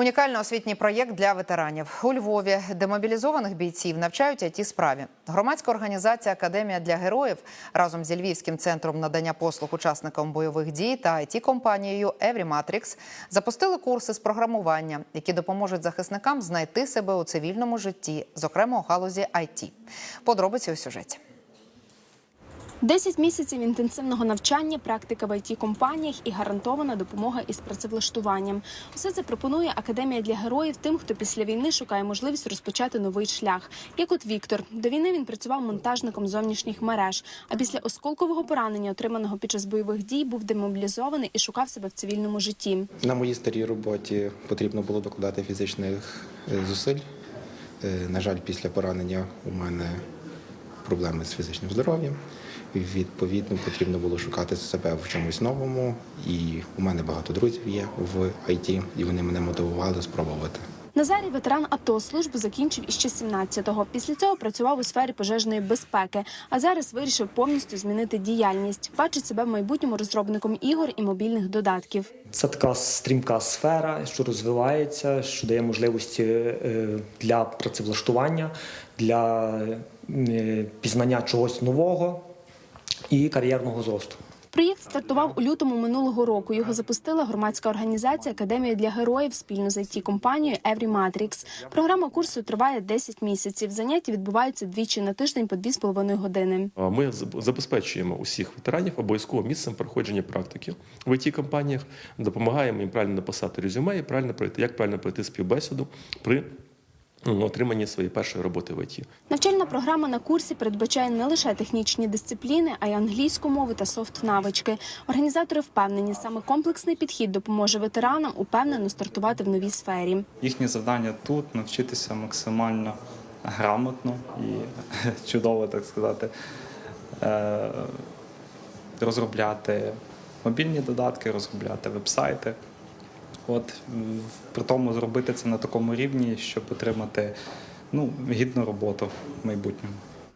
Унікальний освітній проєкт для ветеранів у Львові демобілізованих бійців навчають it справі. Громадська організація Академія для героїв разом зі Львівським центром надання послуг учасникам бойових дій та it компанією Everymatrix запустили курси з програмування, які допоможуть захисникам знайти себе у цивільному житті, зокрема у галузі IT. Подробиці у сюжеті. 10 місяців інтенсивного навчання, практика в it компаніях і гарантована допомога із працевлаштуванням. Усе це пропонує академія для героїв тим, хто після війни шукає можливість розпочати новий шлях. Як от Віктор, до війни він працював монтажником зовнішніх мереж. А після осколкового поранення, отриманого під час бойових дій, був демобілізований і шукав себе в цивільному житті. На моїй старій роботі потрібно було докладати фізичних е, зусиль. Е, На жаль, після поранення у мене проблеми з фізичним здоров'ям. Відповідно, потрібно було шукати себе в чомусь новому. І у мене багато друзів є в ІТ, і вони мене мотивували спробувати. Назарій ветеран АТО службу закінчив іще 17-го. Після цього працював у сфері пожежної безпеки, а зараз вирішив повністю змінити діяльність. Бачить себе в майбутньому розробником ігор і мобільних додатків. Це така стрімка сфера, що розвивається, що дає можливості е, для працевлаштування, для е, пізнання чогось нового і кар'єрного зросту. Проєкт стартував у лютому минулого року. Його запустила громадська організація Академія для героїв спільно з it компанією Everymatrix. Програма курсу триває 10 місяців. Заняття відбуваються двічі на тиждень по 2,5 години. Ми забезпечуємо усіх ветеранів обов'язково місцем проходження практики в it компаніях допомагаємо їм правильно написати резюме і правильно пройти, як правильно пройти співбесіду при ну, отриманні своєї першої роботи в ІТ. Навчальна програма на курсі передбачає не лише технічні дисципліни, а й англійську мову та софт-навички. Організатори впевнені, саме комплексний підхід допоможе ветеранам упевнено стартувати в новій сфері. Їхнє завдання тут навчитися максимально грамотно і чудово, так сказати, е, розробляти мобільні додатки, розробляти вебсайти. От при тому зробити це на такому рівні, щоб отримати ну, гідну роботу в майбутньому.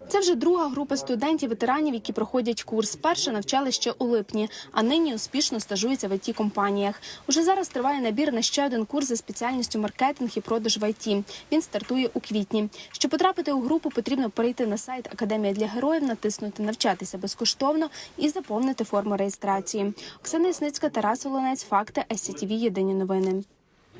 Це вже друга група студентів-ветеранів, які проходять курс. Перше навчали ще у липні, а нині успішно стажуються в it компаніях. Уже зараз триває набір на ще один курс за спеціальністю маркетинг і продаж в IT. Він стартує у квітні. Щоб потрапити у групу, потрібно перейти на сайт Академія для героїв, натиснути навчатися безкоштовно і заповнити форму реєстрації. Оксана Ясницька, Тарас Олонець, факти СCTV, Єдині новини.